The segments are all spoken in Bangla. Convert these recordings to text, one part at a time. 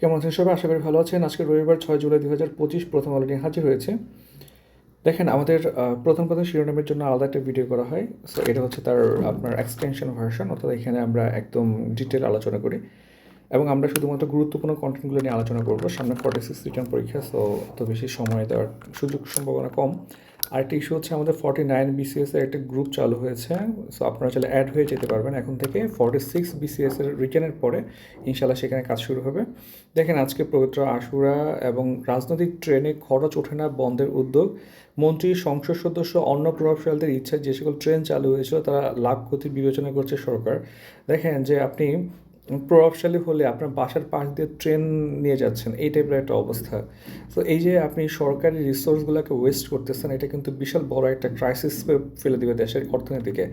কেমন আছেন সবাই? আশা করি ভালো আছেন। আজকে রবিবার ছয় জুলাই দু হাজার পঁচিশ প্রথম আলো নিয়ে হাজির হয়েছে। দেখেন, আমাদের প্রথম কথা শিরোনামের জন্য আলাদা একটা ভিডিও করা হয়। সো এটা হচ্ছে তার, আপনার এক্সটেনশন ভার্সন অর্থাৎ এখানে আমরা একদম ডিটেল আলোচনা করি। এবং আমরা শুধুমাত্র গুরুত্বপূর্ণ কন্টেন্টগুলো নিয়ে আলোচনা করব। সামনে ফর্টি সিক্স রিটার্ন পরীক্ষা সো অত বেশি সময় দেওয়ার সুযোগ, সম্ভাবনা কম। আরেকটি ইস্যু হচ্ছে আমাদের ফর্টি নাইন বিসিএস এর একটা গ্রুপ চালু হয়েছে সো আপনারা চাইলে অ্যাড হয়ে যেতে পারবেন। এখন থেকে ফর্টি সিক্স বিসিএস এর রিটার্নের পরে ইনশাল্লাহ সেখানে কাজ শুরু হবে। দেখেন আজকে পবিত্র আশুরা এবং রাজনৈতিক ট্রেনে খরচ ওঠে না বন্ধের উদ্যোগ। মন্ত্রী, সংসদ সদস্য, অন্য প্রভাবশালীদের ইচ্ছা যে সকল ট্রেন চালু হয়েছিল, তারা লাভ ক্ষতি বিবেচনা করছে সরকার। দেখেন যে আপনি প্রভাবশালী হলে আপনার বাসার পাশ দিয়ে ট্রেন নিয়ে যাচ্ছেন, এই টাইপের একটা অবস্থা। তো এই যে আপনি সরকারি রিসোর্সগুলোকে ওয়েস্ট করতেছেন, এটা কিন্তু বিশাল বড় একটা ক্রাইসিস ফেলে দিবে দেশের অর্থনীতিকে।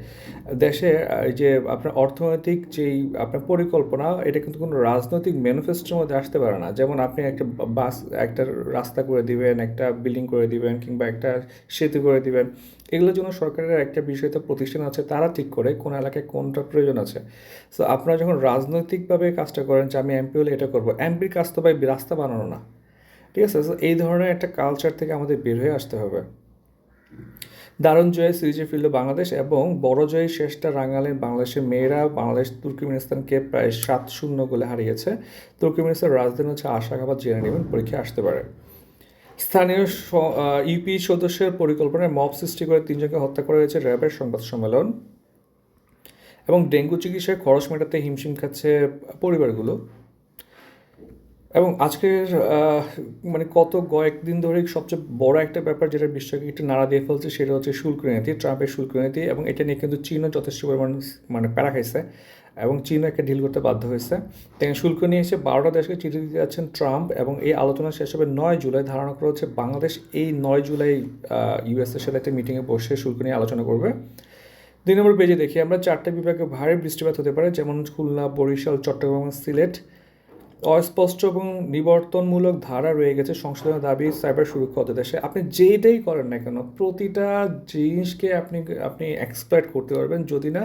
দেশে এই যে আপনার অর্থনৈতিক যেই আপনার পরিকল্পনা, এটা কিন্তু কোনো রাজনৈতিক ম্যানিফেস্টোর মধ্যে আসতে পারে না। যেমন আপনি একটা বাস, একটা রাস্তা করে দিবেন, একটা বিল্ডিং করে দিবেন কিংবা একটা সেতু করে দিবেন। এগুলোর জন্য সরকারের একটা বিষয়তে প্রতিষ্ঠান আছে, তারা ঠিক করে কোন এলাকায় কোনটা প্রয়োজন আছে। সো আপনারা যখন রাজনৈতিকভাবে কাজটা করেন যে আমি এমপি হলে এটা করব এমপির কাজ তো ভাই রাস্তা বানানো না। ঠিক আছে? So, এই ধরনের একটা কালচার থেকে আমাদের বের হয়ে আসতে হবে। দারুণ জয়ে সিরিজে ফিরল বাংলাদেশ এবং বড় জয়ে শেষটা রাঙালেন বাংলাদেশের মেয়েরা, বাংলাদেশ তুর্কমেনিস্তানকে প্রায় সাত শূন্য গোলে হারিয়েছে। তুর্কমেনিস্তানের রাজধানী হচ্ছে আশাবাদ জেনে নেবেন পরীক্ষা আসতে পারে। স্থানীয় ইউপি সদস্যের পরিকল্পনায় মব সৃষ্টি করে তিনজনকে হত্যা করা হয়েছে র্যাবের সংবাদ সম্মেলন। এবং ডেঙ্গু চিকিৎসায় খরচ মেটাতে হিমশিম খাচ্ছে পরিবারগুলো। এবং আজকের মানে কত কয়েকদিন ধরে সবচেয়ে বড় একটা ব্যাপার যেটা বিশ্বকে একটু নাড়া দিয়ে ফেলছে সেটা হচ্ছে শুল্ক নীতি ট্রাম্পের শুল্ক নীতি এবং এটা নিয়ে কিন্তু চীনও যথেষ্ট পরিমাণ মানে প্যারা খাইছে এবং চীনও একটা ডিল করতে বাধ্য হয়েছে। দেখেন শুল্ক নিয়ে এসে বারোটা দেশকে চিঠি দিতে যাচ্ছেন ট্রাম্প এবং এই আলোচনা শেষ হবে নয় জুলাই। ধারণা করা হচ্ছে বাংলাদেশ এই নয় জুলাই ইউএসের সাথে একটা মিটিংয়ে বসে শুল্ক নিয়ে আলোচনা করবে। দুই নম্বর পেজে দেখি, আমরা চারটে বিভাগে ভারী বৃষ্টিপাত হতে পারে, যেমন খুলনা, বরিশাল, চট্টগ্রাম সিলেট। অস্পষ্ট এবং নিবর্তনমূলক ধারা রয়ে গেছে সংশোধনের দাবি সাইবার সুরক্ষা হতে দেশে আপনি যেটাই করেন না কেন, প্রতিটা জিনিসকে আপনি আপনি এক্সপ্লয়েট করতে পারবেন। যদি না,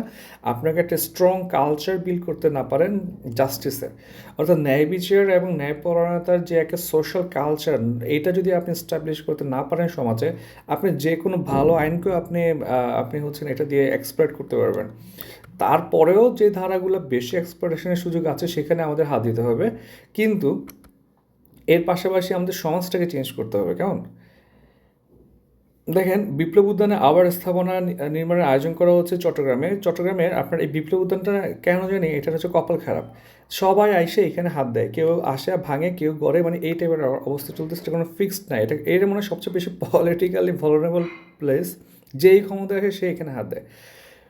আপনাকে একটা স্ট্রং কালচার বিল্ড করতে না পারেন জাস্টিসের অর্থাৎ ন্যায় বিচার এবং ন্যায়পরায়ণতার যে একটা সোশ্যাল কালচার এটা যদি আপনি স্টাবলিশ করতে না পারেন সমাজে, আপনি যে কোনো ভালো আইনকেও আপনি আপনি হচ্ছেন এটা দিয়ে এক্সপ্লয়েট করতে পারবেন। তারপরেও যে ধারাগুলো বেশি এক্সপ্লোরেশনের সুযোগ আছে, সেখানে আমাদের হাত দিতে হবে। কিন্তু এর পাশাপাশি আমাদের সমাজটাকে চেঞ্জ করতে হবে, কেমন? দেখেন, বিপ্লব উদ্যানে আবার স্থাপনা নির্মাণের আয়োজন করা হচ্ছে চট্টগ্রামে। চট্টগ্রামের আপনার এই বিপ্লব উদ্যানটা কেন জানি এটা হচ্ছে কপাল খারাপ। সবাই আইসে এখানে হাত দেয়। কেউ আসে ভাঙে, কেউ গড়ে মানে এই টাইপের অবস্থা চলতে সেটা কোনো ফিক্সড নাই। এটা এটা মনে সবচেয়ে বেশি পলিটিক্যালি ভলারেবল প্লেস যেই ক্ষমতা আসে সে এখানে হাত দেয়।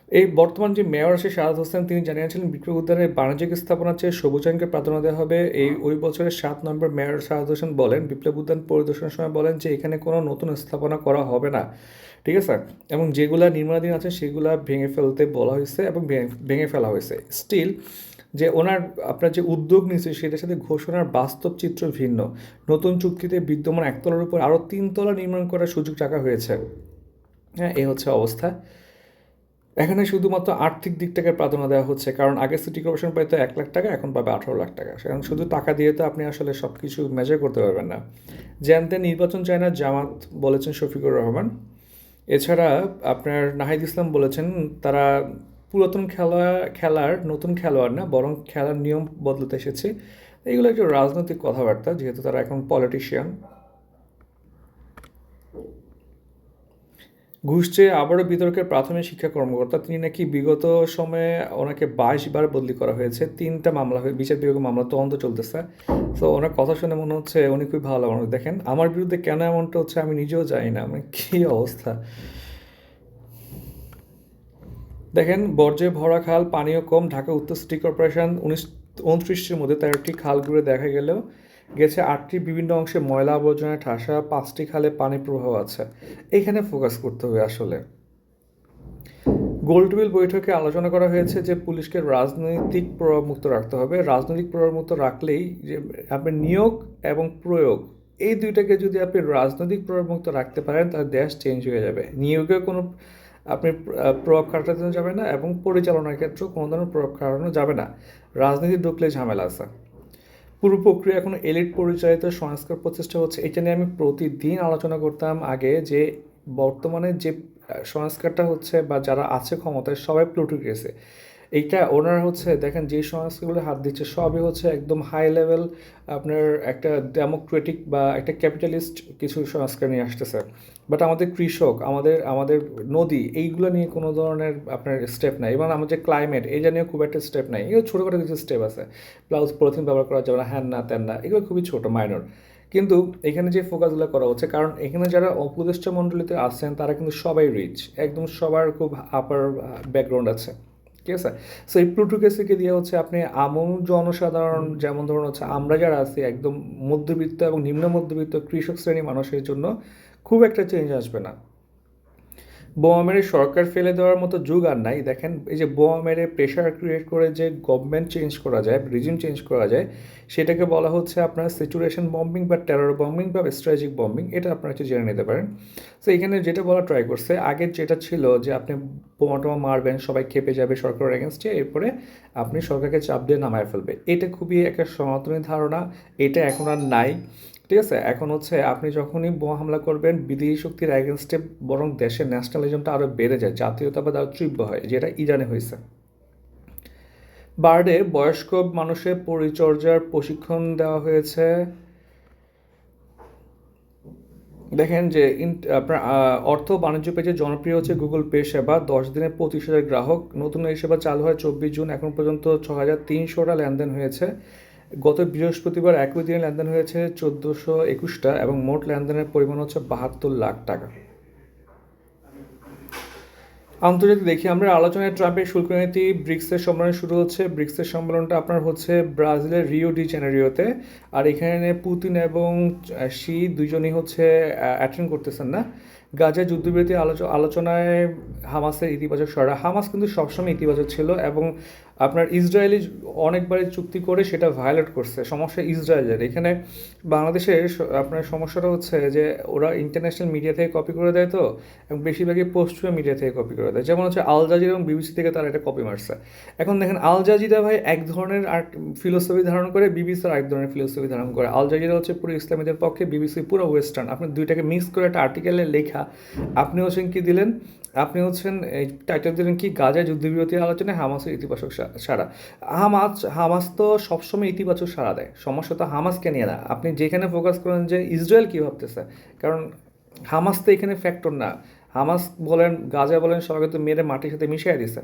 এই বর্তমান যে মেয়র আছে শাহাদ হোসেন তিনি জানিয়েছিলেন বিপ্লব উদ্যানের বাণিজ্যিক স্থাপনার চেয়ে সবুজায়নকে প্রাধান্য দেওয়া হবে। এই ওই বছরের সাত নম্বর মেয়র শাহাদ হোসেন বলেন বিপ্লব উদ্যান পরিদর্শনের সময় বলেন যে এখানে কোনো নতুন স্থাপনা করা হবে না। ঠিক আছে? এবং যেগুলা নির্মাণাধীন আছে সেগুলা ভেঙে ফেলতে বলা হয়েছে এবং ভেঙে- ভেঙে ফেলা হয়েছে। স্টিল যে ওনার আপনার যে উদ্যোগ নিয়েছে সেটার সাথে ঘোষণার বাস্তব চিত্র ভিন্ন। নতুন চুক্তিতে বিদ্যমান একতলার উপর আরও তিনতলা নির্মাণ করার সুযোগ রাখা হয়েছে। হ্যাঁ এই হচ্ছে অবস্থা। এখানে শুধুমাত্র আর্থিক দিকটাকে প্রাধান্য দেওয়া হচ্ছে, কারণ আগে সিটি কর্পোরেশন পাইতো এক লাখ টাকা, এখন পাবে আঠারো লাখ টাকা। সেখানে শুধু টাকা দিয়ে তো আপনি আসলে সব কিছু মেজার করতে পারবেন না। জ্যানতে নির্বাচন চায় না, জামাত বলেছেন শফিকুর রহমান। এছাড়া আপনার নাহিদ ইসলাম বলেছেন তারা পুরাতন খেলা খেলার নতুন খেলোয়াড় না, বরং খেলার নিয়ম বদলাতে এসেছে। এগুলো একটু রাজনৈতিক কথাবার্তা, যেহেতু তারা এখন পলিটিশিয়ান ঘুষ চেয়ে আবারও বিতর্কের প্রাথমিক শিক্ষা কর্মকর্তা, তিনি নাকি বিগত সময়ে ওনাকে বাইশ বার বদলি করা হয়েছে। তিনটা মামলা হয়ে, বিচার বিভাগের মামলা তদন্ত চলতেছে। তো ওনার কথা শুনে মনে হচ্ছে উনি খুবই ভালো মানুষ। দেখেন, আমার বিরুদ্ধে কেন এমনটা হচ্ছে আমি নিজেও জানি না। মানে কী অবস্থা? দেখেন, বর্জ্যে ভরা খাল, পানীয় কম, ঢাকা উত্তর সিটি কর্পোরেশন, উনিশ উনত্রিশটির মধ্যে তেরোটি খাল ঘুরে দেখা গেলেও গেছে আটটি, বিভিন্ন অংশে ময়লা আবর্জনায় ঠাসা, পাঁচটি খালে পানি প্রবাহ আছে। এখানে ফোকাস করতে হবে আসলে। গোলটেবিল বৈঠকে আলোচনা করা হয়েছে যে পুলিশকে রাজনৈতিক প্রভাবমুক্ত রাখতে হবে। রাজনৈতিক প্রভাবমুক্ত রাখলেই যে আপনি নিয়োগ এবং প্রয়োগ, এই দুইটাকে যদি আপনি রাজনৈতিক প্রভাবমুক্ত রাখতে পারেন, তাহলে দেশ চেঞ্জ হয়ে যাবে। নিয়োগে কোনো আপনি প্রভাব খাটাতে যাবে না এবং পরিচালনার ক্ষেত্রেও কোনো ধরনের প্রভাব খাটানো যাবে না। রাজনীতি ঢুকলে ঝামেলা আছে। পুরো প্রক্রিয়া এখন এলিট পরিচালিত সংস্কার প্রচেষ্টা হচ্ছে। এটা নিয়ে আমি প্রতিদিন আলোচনা করতাম আগে যে বর্তমানে যে সংস্কারটা হচ্ছে বা যারা আছে ক্ষমতায় সবাই প্লুটোক্রেসি এইটা ওনারা হচ্ছে, দেখেন যে সংস্কারগুলো হাত দিচ্ছে, সবই হচ্ছে একদম হাই লেভেল আপনার একটা ডেমোক্রেটিক বা একটা ক্যাপিটালিস্ট কিছু সংস্কার নিয়ে আসতেছে। বাট আমাদের কৃষক, আমাদের আমাদের নদী, এইগুলো নিয়ে কোনো ধরনের আপনার স্টেপ নাই। এবং আমাদের ক্লাইমেট এই নিয়ে খুব একটা স্টেপ নাই। এগুলো ছোটোখাটো কিছু স্টেপ আছে। প্লাস পলিথিন ব্যবহার করা যাবে না, হ্যান না, ত্যান না, এগুলো খুবই ছোটো মাইনর কিন্তু এখানে যে ফোকাসগুলো করা হচ্ছে, কারণ এখানে যারা উপদেষ্টা মণ্ডলীতে আছেন, তারা কিন্তু সবাই রিচ একদম সবার খুব আপার ব্যাকগ্রাউন্ড আছে। ঠিক আছে? সো এই প্লুটোকেসিকে দিয়ে হচ্ছে আপনি আমন জনসাধারণ যেমন ধরুন হচ্ছে আমরা যারা আছি একদম মধ্যবিত্ত এবং নিম্ন মধ্যবিত্ত কৃষক শ্রেণি মানুষের জন্য খুব একটা চেঞ্জ আসবে না। বোমা মেরে সরকার ফেলে দেওয়ার মতো যুগ আর নাই। দেখেন, এই যে বোমা মেরে প্রেশার ক্রিয়েট করে যে গভর্নমেন্ট চেঞ্জ করা যায় রিজিম চেঞ্জ করা যায়, সেটাকে বলা হচ্ছে আপনার সিচুয়েশন বম্বিং বা টেরর বম্বিং বা স্ট্র্যাটেজিক বম্বিং এটা আপনারা হচ্ছে জেনে নিতে পারেন। তো এখানে যেটা বলা ট্রাই করছে আগের যেটা ছিল যে আপনি বোমা টোমা মারবেন, সবাই খেপে যাবে সরকারের এগেনস্টে এরপরে আপনি সরকারকে চাপ দিয়ে নামায় ফেলবে। এটা খুবই একটা সনাতনী ধারণা, এটা এখন আর নাই। ঠিক আছে? এখন হচ্ছে আপনি যখনই বোমা হামলা করবেন, বিদেশি শক্তির অ্যাগেনস্টে বরং দেশের ন্যাশনালিজমটা আরও বেড়ে যায়, জাতীয়তাবাদ আরও তীব্র হয়, যেটা ইরানে হয়েছে। বার্ডে বয়স্ক মানুষের পরিচর্যার প্রশিক্ষণ দেওয়া হয়েছে। দেখেন যে আপনার অর্থ বাণিজ্য পেজে জনপ্রিয় হচ্ছে গুগল পে সেবা। দশ দিনে পঁচিশ হাজার গ্রাহক। নতুন এই সেবা চালু হয় চব্বিশ জুন। এখন পর্যন্ত ছ হাজার তিনশোটা লেনদেন হয়েছে। গত বৃহস্পতিবার একই দিনে লেনদেন হয়েছে চোদ্দোশো একুশটা এবং মোট লেনদেনের পরিমাণ হচ্ছে বাহাত্তর লাখ টাকা। আন্তর্জাতিক দেখি আমরা আলোচনায় ট্রাম্পের শুল্ক নীতি, ব্রিক্সের সম্মেলন শুরু হচ্ছে। ব্রিক্সের সম্মেলনটা আপনার হচ্ছে ব্রাজিলের রিও ডি জেনারিওতে। আর এখানে পুতিন এবং শি দুজনই হচ্ছে অ্যাটেন্ড করতেছেন না। গাজা যুদ্ধবিরতি আলোচনায় হামাসের ইতিবাচক সরা হামাস কিন্তু সবসময় ইতিবাচক ছিল এবং আপনার ইসরায়েলি অনেকবারই চুক্তি করে সেটা ভায়োলেট করছে। সমস্যা ইসরায়েলের। এখানে বাংলাদেশের আপনার সমস্যাটা হচ্ছে যে ওরা ইন্টারন্যাশনাল মিডিয়া থেকে কপি করে দেয় তো, এবং বেশিরভাগই পশ্চিমা মিডিয়া থেকে কপি করে দেয়। যেমন হচ্ছে আল জাজিরা এবং বিবিসি থেকে তারা এটা কপি মারছে। এখন দেখেন আল জাজিরা ভাই এক ধরনের আর্ট ফিলোসফি ধারণ করে বিবিসি আর এক ধরনের ফিলোসফি ধারণ করে। আল জাজিরা হচ্ছে পুরো ইসলামীদের পক্ষে বিবিসি পুরো ওয়েস্টার্ন আপনি দুইটাকে মিক্স করে একটা আর্টিকেলে লেখা আপনি হচ্ছেন কি দিলেন? আপনি হচ্ছেন, এই টাইটেল দিলেন কি? গাজা যুদ্ধবিরতি আলোচনায় হামাসের ইতিবাচক সারা হামাস হামাস তো সবসময় ইতিবাচক সারা দেয়। সমস্যা তো হামাসকে নিয়ে না। আপনি যেখানে ফোকাস করেন যে ইসরায়েল কী ভাবতেছে? কারণ হামাস তো এখানে ফ্যাক্টর না। হামাস বলেন গাজা বলেন, সবাইকে তো মেরে মাটির সাথে মিশিয়ে দিছে।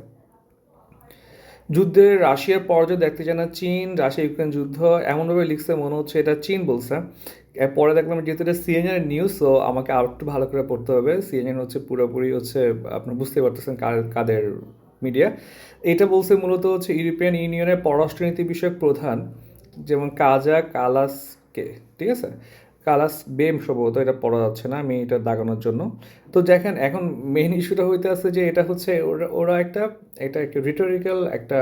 যুদ্ধের রাশিয়ার পর্যায়ে দেখতে চায় না চীন, রাশিয়া ইউক্রেন যুদ্ধ, এমনভাবে লিখছে মনে হচ্ছে এটা চীন বলছে। পরে দেখলাম যেহেতু এটা সিএনএন নিউজ তো আমাকে আর একটু ভালো করে পড়তে হবে। সিএনএন হচ্ছে পুরোপুরি হচ্ছে আপনার বুঝতে পারতেছেন কার, কাদের মিডিয়া এটা বলছে মূলত হচ্ছে ইউরোপিয়ান ইউনিয়নের পররাষ্ট্রনীতি বিষয়ক প্রধান, যেমন কাজা কালাসকে, ঠিক আছে? কালাস বেম সম্ভবত এটা পড়া যাচ্ছে না, আমি এটা দাগানোর জন্য। তো দেখেন, এখন মেন ইস্যুটা হইতে আছে যে এটা হচ্ছে ওরা ওরা একটা, এটা একটা রিটোরিক্যাল একটা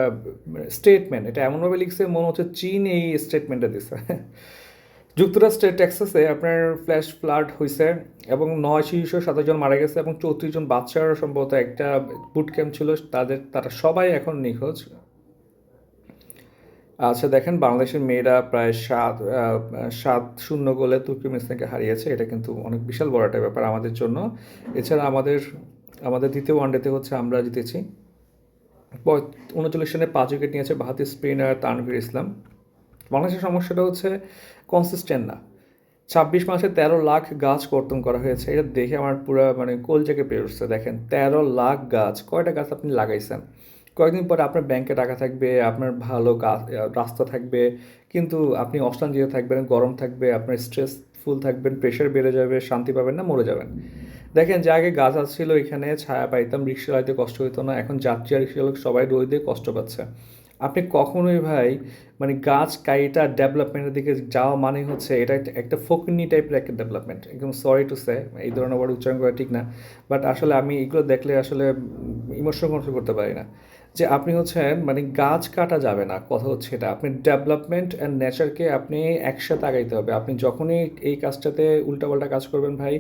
স্টেটমেন্ট এটা এমনভাবে লিখছে, মনে হচ্ছে চীন এই স্টেটমেন্টটা দিছে। যুক্তরাষ্ট্রের টেক্সাসে আপনার ফ্ল্যাশ ফ্লাড হয়েছে এবং নয় শিশু সাতাশ জন মারা গেছে এবং চৌত্রিশ জন বাচ্চারা সম্ভবত একটা বুট ক্যাম্প ছিল, তাদের, তারা সবাই এখন নিখোঁজ। আচ্ছা দেখেন বাংলাদেশের মেয়েরা প্রায় সাত সাত শূন্য গোলে তুর্কমেনিস্তানকে হারিয়েছে। এটা কিন্তু অনেক বিশাল বড় একটা ব্যাপার আমাদের জন্য। এছাড়া আমাদের আমাদের দ্বিতীয় ওয়ানডেতে হচ্ছে আমরা জিতেছি। উনচল্লিশ রানে পাঁচ উইকেট নিয়েছে বাহাতি স্পিনার তানভীর ইসলাম। বাংলাদেশের সমস্যাটা হচ্ছে কনসিস্টেন্ট না। ছাব্বিশ মাসে তেরো লাখ গাছ কর্তন করা হয়েছে। এটা দেখে আমার পুরো মানে কোল জায়গায় পেয়ে উঠছে দেখেন, তেরো লাখ গাছ। কয়টা গাছ আপনি লাগাইছেন? কয়েকদিন পর আপনার ব্যাংকে টাকা থাকবে, আপনার ভালো রাস্তা থাকবে, কিন্তু আপনি অশান্তিতে থাকবেন, গরম থাকবে, আপনার স্ট্রেসফুল থাকবেন প্রেশার বেড়ে যাবে, শান্তি পাবেন না, মরে যাবেন। দেখেন, যে আগে গাছ আসছিল, এখানে ছায়া পাইতাম রিক্সা লাইতে কষ্ট হইতো না, এখন যাত্রী আর রিক্সা সবাই রোদে কষ্ট পাচ্ছে। আপনি কখনোই ভাই মানে গাছ কাইটা ডেভেলপমেন্টের দিকে যাওয়া মানে হচ্ছে এটা একটা ফোকনি টাইপের একটা ডেভেলপমেন্ট একদম সরি টু সে এই ধরনের ওয়ার্ড উচ্চারণ করা ঠিক না। বাট আসলে আমি এগুলো দেখলে আসলে ইমোশন কন্ট্রোল করতে পারি না। যে আপনি হচ্ছেন মানে গাছ কাটা যাবে না, কথা হচ্ছে এটা। আপনি ডেভেলপমেন্ট অ্যান্ড নেচারকে আপনি একসাথে আগাইতে হবে। আপনি যখনই এই কাজটাতে উল্টাপাল্টা কাজ করবেন ভাই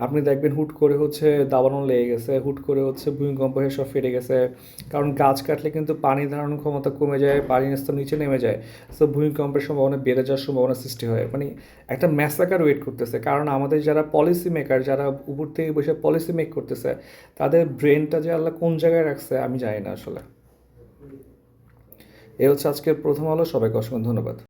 আপনি দেখবেন হুট করে হচ্ছে দাবানল লেগে গেছে, হুট করে হচ্ছে ভূমিকম্প হয়ে সব ফেটে গেছে। কারণ গাছ কাটলে কিন্তু পানি ধারণ ক্ষমতা কমে যায়, পানির স্তর নিচে নেমে যায়। সো ভূমিকম্পের সম্ভাবনা বেড়ে যাওয়ার সম্ভাবনা সৃষ্টি হয়। মানে একটা ম্যাসাকার ওয়েট করতেছে। কারণ আমাদের যারা পলিসি মেকার যারা উপর থেকে বসে পলিসি মেক করতেছে, তাদের ব্রেনটা যে আল্লাহ কোন জায়গায় রাখছে আমি জানি না আসলে। এ হচ্ছে আজকের প্রথম আলো। সবাইকে অসংখ্য ধন্যবাদ।